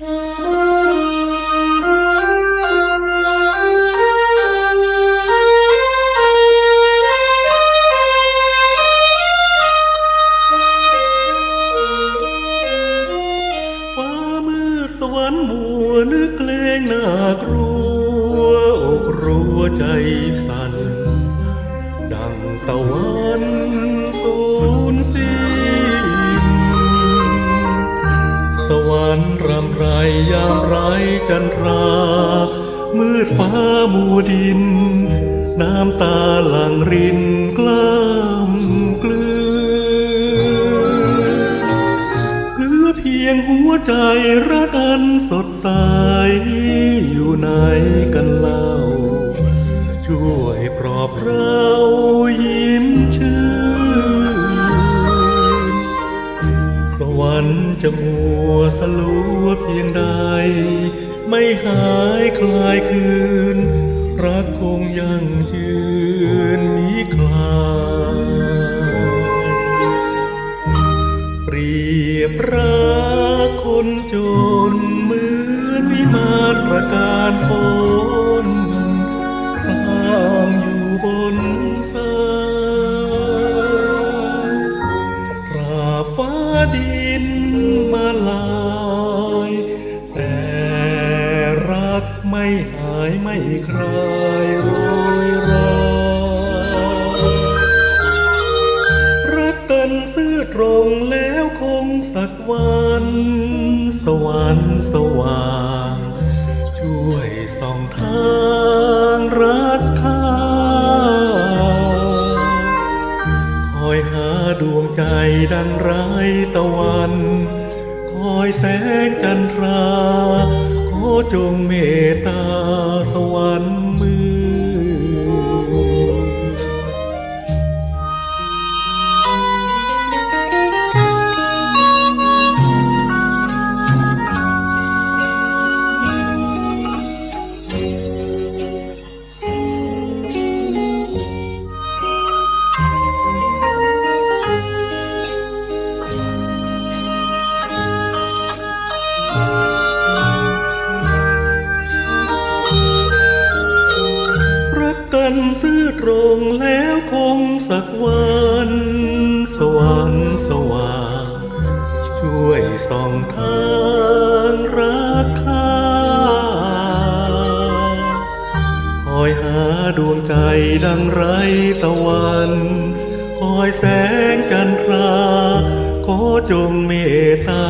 ฟ้ามืดสวรรค์มัวนึกเกรงน่ากลัวอกรัวใจสั่นดังตะวัน ไรยามไรจันรา มืดฟ้ามัวดิน น้ำตาหลั่งรินกล้ำกลืนเหลือเพียงหัวใจรักอันสดใส อยู่ไหนกันเล่า ช่วยปลอบเรา วันจะมัวสลัวเพียงใด ไม่หายคลายคืน รักคงยังยืนมีคลายเปรียบรักคนจน หายไม่คลายโรยรารักกันซื่อตรงแล้วคงสักวัน สวรรค์สว่าง ช่วยส่องทางรักข้าคอยหาดวงใจดังไรตะวัน คอยแสงจันทราขอจงเมตตาันซื่อตรงแล้วคงสักวัน สวรรค์สว่าง ช่วยส่องทางรักข้าคอยหาดวงใจดังไรตะวัน คอยแสงจันทรา ขอจงเมตตา